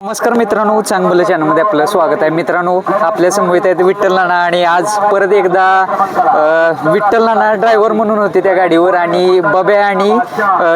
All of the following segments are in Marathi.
नमस्कार मित्रांनो चांगलं चॅनलमध्ये आपलं स्वागत आहे. मित्रांनो आपल्यासमोर आहेत विठ्ठल नाना आणि आज परत एकदा विठ्ठल नाना ड्रायव्हर म्हणून होते त्या गाडीवर आणि बब्या आणि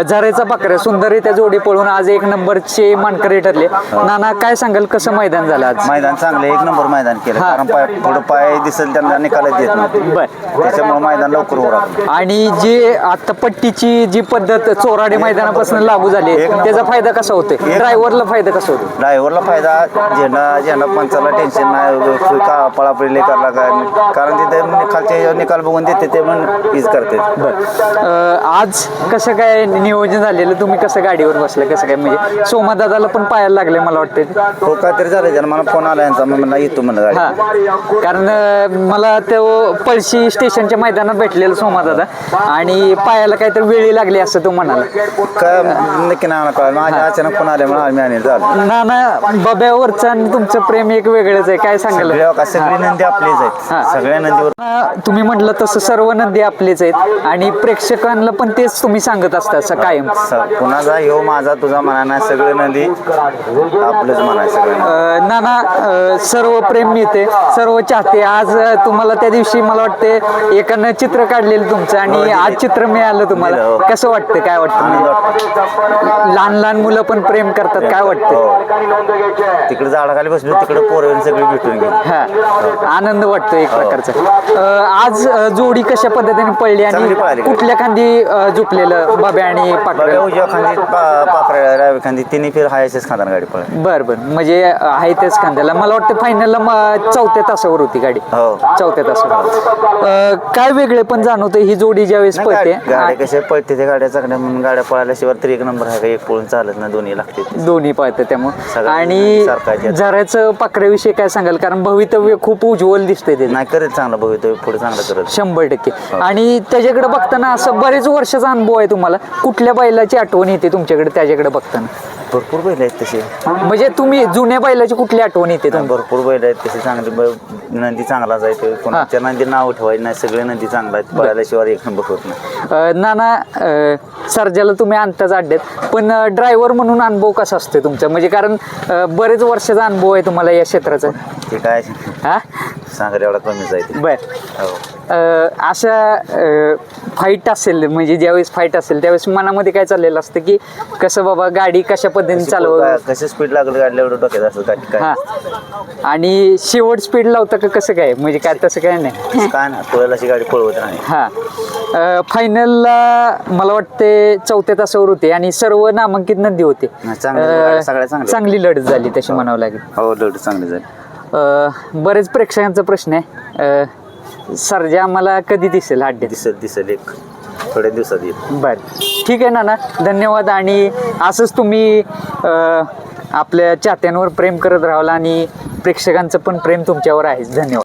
झरेचा पाकऱ्या सुंदररित्या जोडी पळून आज एक नंबरचे मानकरी ठरले. नाना काय सांगाल कसं मैदान झालं आज? मैदान चांगलं एक नंबर मैदान केलं. कारण पाय पुढं पाय दिसेल त्यांना निकालच देत त्याच्यामुळे मैदान लवकर हो राहतं आणि जी आता पट्टीची जी पद्धत चोराडे मैदानापासून लागू झाली. त्याचा फायदा कसा एक- ड्रायव्हरला फायदा कसा होतो ड्रायव्हरला फायदा झेंडा झेंडा पंचाला टेन्शन नाही. का पळापळी करायला काय कारण तिथे निकालचे निकाल बघून देते ते पण हीच करते. अं, आज कसं काय नियोजन झालेलं? तुम्ही कसं गाडीवर बसलं? कसं काय? म्हणजे सोमा दादाला पण पाहायला लागले मला वाटतं हो काहीतरी झालं त्यानं मला फोन आला यांचा. मग म्हणला येतो म्हणलं गाडी हा. कारण अं, मला तो पळशी स्टेशनच्या मैदानात भेटलेला सोमा दादा आणि पायाला काहीतरी वेळी लागली असं तो म्हणाला. काय नक्की नाही कळलं माझ्या अचानक फोन आले म्हणून आम्ही आणि झालं. नाना बब्यावरचं आणि तुमचं प्रेम एक वेगळंच आहे. काय सांगाल? सगळ्या का सगळी नंदी आपलीच हा. आहेत सगळ्या नंदीवर अं, तुम्ही म्हटलं तसं सर्व नंदी आपलेच आहेत. आणि प्रेक्षकांना पण तेच तुम्ही सांगत असता असं कायम. स- कुणाचा ह्यो माझा तुझा नाही सगळे नंदी आपलंच म्हणाय सगळं अ, नाना अ, सर्व प्रेम मिळते सर्व चाहते. आज अ, तुम्हाला त्या दिवशी मला वाटते एकानं चित्र काढलेलं तुमचं आणि आज चित्र मिळालं तुम्हाला. हो. कसं वाटतं? काय वाटतं? आनंद वाटतो. लहान लहान मुलं पण प्रेम करतात काय वाटतं? हो. तिकडे झाडाखाली बसलो तिकडे पोरं सगळी भेटून गेली. हा आनंद वाटतो एक प्रकारचा. अ, आज अ, जोडी कशा पद्धतीने पडली आणि पळाली. कुठल्या खांदी अ, झुपलेलं बाब्या आणि बघा पाकड्या उजव्या खांदी पा- पाकऱ्या डाव्या खांदी तिन्ही फिर हायसेच खांदा गाडी पळाली. बर बर. म्हणजे आहे तेच खांद्याला. मला वाटतं फायनलला चौथ्या तासावर होती गाडी. हो. चौथ्या तासावर. अ, काय वेगळे पण जाणवतं ही जोडी ज्यावेळेस नाही, पळते गाडी- गाड्या कशा पळते त्या गाड्या चांगल्या म्हणून गाड्या पळाल्याशिवाय तरी एक नंबर आहे का? एक पळून चालत ना दोन्ही लागते. दोन्ही पळतं त्यामुळे. आणि त्यात. झऱ्याचं पाकऱ्याविषयी काय सांगाल? कारण भवितव्य खूप उज्ज्वल दिसतंय ते नाही करत चांगलं बघितोय पुढे चांगलं करत. शंभर टक्के. आणि त्याच्याकडे बघताना असं बरेच वर्षाचा अनुभव आहे तुम्हाला. कुठल्या बैलाची आठवण येते तुमच्याकडे त्याच्याकडे बघताना? भरपूर बैल आहेत तसे. म्हणजे तुम्ही जुन्या बैलाची कुठली आठवण येते भरपूर बैल आहेत तसे. चांगले बै- नंदी चांगलाच आहे ते. कोणाच्या नंदी नाव ठेवायचं नाही. सगळे नंदी चांगला आहेत. पळाल्याशिवाय एक नंबर होत नाही. अ, नाना अ, सर्जाला तुम्ही आणताच अड्ड्यात पण ड्रायव्हर म्हणून अनुभव कसा असतो तुमचा? म्हणजे कारण अ, बरेच वर्षाचा अनुभव आहे तुम्हाला या क्षेत्राचा. ते काय? हा? सांगा एवढा कमीच आहे ते. बर. हो. अ, अशा फाईट असेल म्हणजे ज्यावेळेस फाईट असेल त्यावेळेस मनामध्ये काय चाललेलं असतं की कसं बाबा गाडी कशा पद्धतीने चालव काय- कसं स्पीड लागलं गाडीला एवढं डोक्यात असं गाडी काय? हा. आणि शेवट स्पीड लावता का कसं काय? म्हणजे काय तसं काय नाही. काय ना पळेल अशी गाडी पळवत नाही हा. फायनलला मला वाटते चौथ्या तासावर होते आणि सर्व नामांकित नंदी होते. अ, सगळ्या चांगल्या. चांगली लढत झाली तशी म्हणावं लागेल. हो लढ चांगली झाली. बरेच प्रेक्षकांचा प्रश्न आहे. सर्जा आम्हाला कधी दिसेल अड्ड्यात? दिसेल दिसेल एक. थोड्या दिवसात येईल. बर. ठीक आहे नाना धन्यवाद. आणि असंच तुम्ही अ, आपल्या चाहत्यांवर प्रेम करत राहाल आणि प्रेक्षकांचं पण प्रेम तुमच्यावर आहेच धन्यवाद.